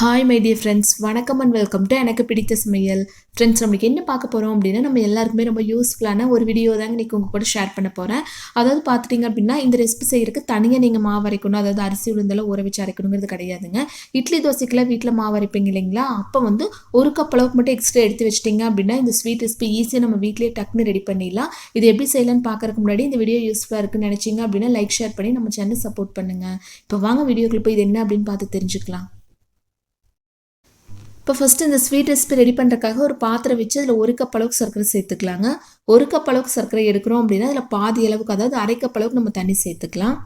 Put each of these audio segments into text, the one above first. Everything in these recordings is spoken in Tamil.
ஹாய் மை டியர் ஃப்ரெண்ட்ஸ் வணக்கம் அண்ட் வெல்கம் டு எனக்கு பிடித்த சமையல். ஃப்ரெண்ட்ஸ் நம்மளுக்கு என்ன பார்க்க போகிறோம் அப்படின்னா நம்ம எல்லாருக்குமே ரொம்ப யூஸ்ஃபுல்லான ஒரு வீடியோ தாங்க இன்றைக்கி உங்கள் கூட ஷேர் பண்ண போகிறேன் அதாவது பார்த்துட்டிங்க அப்படின்னா இந்த ரெசிபி செய்கிறதுக்கு தனியாக நீங்கள் மாவு அரைக்கணும். அதாவது அரிசி உளுந்தெல்லாம் ஊற வச்சு அரைக்கணுங்கிறது கிடையாதுங்க. இட்லி தோசைக்கெல்லாம் வீட்டில் மாவு அரைப்பீங்க இல்லைங்களா? அப்போ வந்து ஒரு கப் அளவுக்கு மட்டும் எக்ஸ்ட்ரா எடுத்து வச்சிட்டிங்க அப்படின்னா இந்த ஸ்வீட் ரெசிபி ஈஸியாக நம்ம வீட்லேயே டக்குன்னு ரெடி பண்ணிடலாம். இது எப்படி செய்யலாம்னு பார்க்கறதுக்கு முன்னாடி இந்த வீடியோ யூஸ்ஃபுல்லாக இருக்குன்னு நினச்சிங்க அப்படின்னா லைக் ஷேர் பண்ணி நம்ம சேனல் சப்போர்ட் பண்ணுங்கள் இப்போ வாங்க வீடியோக்குள்ள போய் இது என்ன அப்படின்னு பார்த்து தெரிஞ்சுக்கலாம். இப்போ ஃபஸ்ட்டு இந்த ஸ்வீட் ரெசிபி ரெடி பண்ணுறதுக்காக ஒரு பாத்திரம் வச்சு அதில் ஒரு கப் அளவுக்கு சர்க்கரை சேர்த்துக்கலாங்க. ஒரு கப் அளவுக்கு சர்க்கரை எடுக்கிறோம் அப்படின்னா அதில் பாதி அளவுக்கு அதாவது அரை கப் அளவுக்கு நம்ம தண்ணி சேர்த்துக்கலாம்.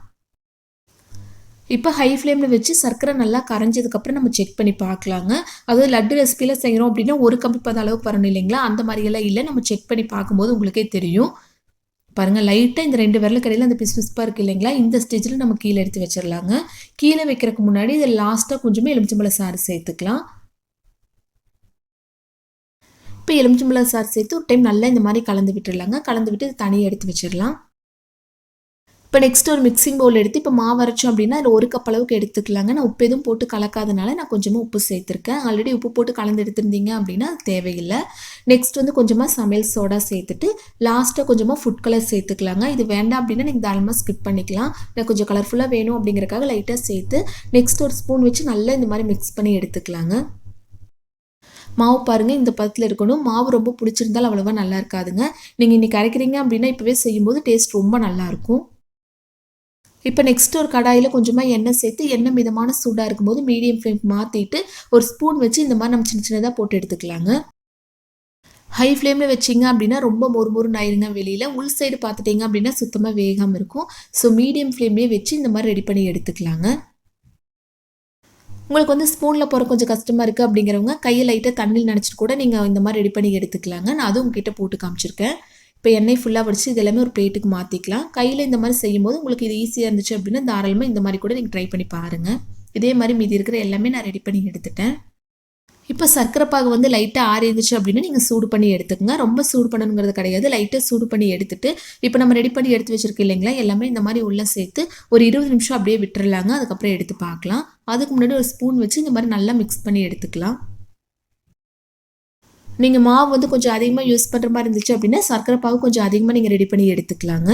இப்போ ஹை ஃப்ளேமில் வச்சு சர்க்கரை நல்லா கரைஞ்சதுக்கப்புறம் நம்ம செக் பண்ணி பார்க்கலாங்க. அதாவது லட்டு ரெசிபியில் செய்கிறோம் அப்படின்னா ஒரு கம்பி பத அளவுக்கு வரணும் இல்லைங்களா? அந்த மாதிரியெல்லாம் இல்லை. நம்ம செக் பண்ணி பார்க்கும்போது உங்களுக்கே தெரியும். பாருங்கள் லைட்டாக இந்த ரெண்டு விரல கடையில் அந்த பிஸ் பிஸ்பாக இருக்குது இல்லைங்களா? இந்த ஸ்டேஜில் நம்ம கீழே எடுத்து வச்சிடலாங்க கீழே வைக்கிறதுக்கு முன்னாடி இதை லாஸ்ட்டாக கொஞ்சமே எலுமிச்சம்பழம் சாறு சேர்த்துக்கலாம். இப்போ எலுமிச்சம்பழம் சாறு சேர்த்து ஒரு டைம் நல்லா இந்த மாதிரி கலந்து விட்டுடலாங்க கலந்து விட்டு தனியாக எடுத்து வச்சிடலாம். இப்போ நெக்ஸ்ட் ஒரு மிக்சிங் பவுல் எடுத்து இப்போ மாவு அரைச்சோம் அப்படின்னா அதில் ஒரு கப் அளவுக்கு எடுத்துக்கலாங்க. நான் உப்பு எதுவும் போட்டு கலக்காதனால நான் கொஞ்சமாக உப்பு சேர்த்துருக்கேன். ஆல்ரெடி உப்பு போட்டு கலந்து எடுத்திருந்தீங்க அப்படின்னா அது தேவையில்லை. நெக்ஸ்ட் வந்து கொஞ்சமாக சமையல் சோடா சேர்த்துட்டு லாஸ்ட்டாக கொஞ்சமாக ஃபுட் கலர் சேர்த்துக்கலாங்க. இது வேண்டாம் அப்படின்னா நீங்கள் தாராளமாக ஸ்கிப் பண்ணிக்கலாம். நான் கொஞ்சம் கலர்ஃபுல்லாக வேணும் அப்படிங்கிறக்காக லைட்டாக சேர்த்து நெக்ஸ்ட் ஒரு ஸ்பூன் வச்சு நல்லா இந்த மாதிரி மிக்ஸ் பண்ணி எடுத்துக்கலாங்க. மாவு பாருங்கள் இந்த பதத்தில் இருக்கணும். மாவு ரொம்ப பிடிச்சிருந்தால் அவ்வளோவா நல்லா இருக்காதுங்க. நீங்கள் இன்றைக்கி அரைக்கிறீங்க அப்படின்னா இப்போவே செய்யும்போது டேஸ்ட் ரொம்ப நல்லாயிருக்கும் இப்போ நெக்ஸ்ட் ஒரு கடாயில் கொஞ்சமாக எண்ணெய் சேர்த்து எண்ணெய் மிதமான சூடாக இருக்கும்போது மீடியம் ஃப்ளேம் மாற்றிட்டு ஒரு ஸ்பூன் வச்சு இந்த மாதிரி நம்ம சின்ன சின்னதாக போட்டு எடுத்துக்கலாங்க. ஹை ஃப்ளேமில் வச்சிங்க அப்படின்னா ரொம்ப மொறு மொறுன்னு ஆயிருங்க வெளியில். உள் சைடு பார்த்துட்டிங்க அப்படின்னா சுத்தமாக வேகாமல் இருக்கும். ஸோ மீடியம் ஃப்ளேம்லேயே வச்சு இந்த மாதிரி ரெடி பண்ணி எடுத்துக்கலாங்க. உங்களுக்கு வந்து ஸ்பூனில் போகிற கொஞ்சம் கஷ்டமாக இருக்குது அப்படிங்கிறவங்க கையை லைட்டாக தண்ணியில் நினச்சிட்டு கூட நீங்கள் இந்த மாதிரி ரெடி பண்ணி எடுத்துக்கலாங்க. நான் அதுவும் உங்ககிட்ட போட்டு காமிச்சிருக்கேன். இப்போ எண்ணெய் ஃபுல்லாக வடிச்சு இது எல்லாமே ஒரு பிளேட்டுக்கு மாற்றிக்கலாம் கையில் இந்த மாதிரி செய்யும்போது உங்களுக்கு இது ஈஸியாக இருந்துச்சு அப்படின்னா தாராளமாக இந்த மாதிரி கூட நீங்கள் ட்ரை பண்ணி பாருங்கள் இதே மாதிரி மீதி இருக்கிற எல்லாமே நான் ரெடி பண்ணி எடுத்துட்டேன். இப்போ சர்க்கரை பாகு வந்து லைட்டாக ஆறி இருந்துச்சு அப்படின்னா நீங்கள் சூடு பண்ணி எடுத்துக்கோங்க. ரொம்ப சூடு பண்ணணுங்கிறது கிடையாது. லைட்டாக சூடு பண்ணி எடுத்துட்டு இப்போ நம்ம ரெடி பண்ணி எடுத்து வச்சுருக்கோம் இல்லைங்களா? எல்லாமே இந்த மாதிரி உள்ளே சேர்த்து ஒரு இருபது நிமிஷம் அப்படியே விட்டுறலாங்க. அதுக்கப்புறம் எடுத்து பார்க்கலாம். அதுக்கு முன்னாடி ஒரு ஸ்பூன் வச்சு இந்த மாதிரி நல்லா மிக்ஸ் பண்ணி எடுத்துக்கலாம். நீங்கள் மாவு வந்து கொஞ்சம் அதிகமாக யூஸ் பண்ணுற மாதிரி இருந்துச்சு அப்படின்னா சர்க்கரை பாகு கொஞ்சம் அதிகமாக நீங்கள் ரெடி பண்ணி எடுத்துக்கலாங்க.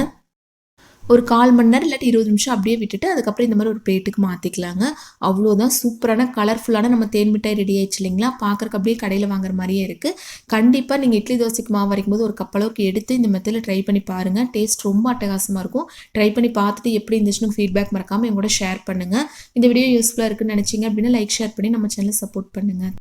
ஒரு கால் மணி நேரம் இல்லாட்டி இருபது நிமிஷம் அப்படியே விட்டுட்டு அதுக்கப்புறம் இந்த மாதிரி ஒரு பிளேட்டுக்கு மாற்றிக்கலாங்க அவ்வளோதான் சூப்பரான கலர்ஃபுல்லான நம்ம தேன் மிட்டாய் ரெடி ஆயிடுச்சு இல்லைங்களா? பார்க்குறக்கு அப்படியே கடையில் வாங்குற மாதிரியே இருக்குது கண்டிப்பாக நீங்கள் இட்லி தோசைக்கு மாவு வரைக்கும் போது ஒரு கப்பளவுக்கு எடுத்து இந்த மெத்தில் ட்ரை பண்ணி பாருங்கள் டேஸ்ட் ரொம்ப அட்டகாசமாக இருக்கும். ட்ரை பண்ணி பார்த்துட்டு எப்படி இருந்துச்சுன்னு ஃபீட்பேக் மறக்காமல் எங்கூட ஷேர் பண்ணுங்கள் இந்த வீடியோ யூஸ்ஃபுல்லாக இருக்குன்னு நினச்சிங்க அப்படின்னா லைக் ஷேர் பண்ணி நம்ம சேனலை சப்போர்ட் பண்ணுங்கள்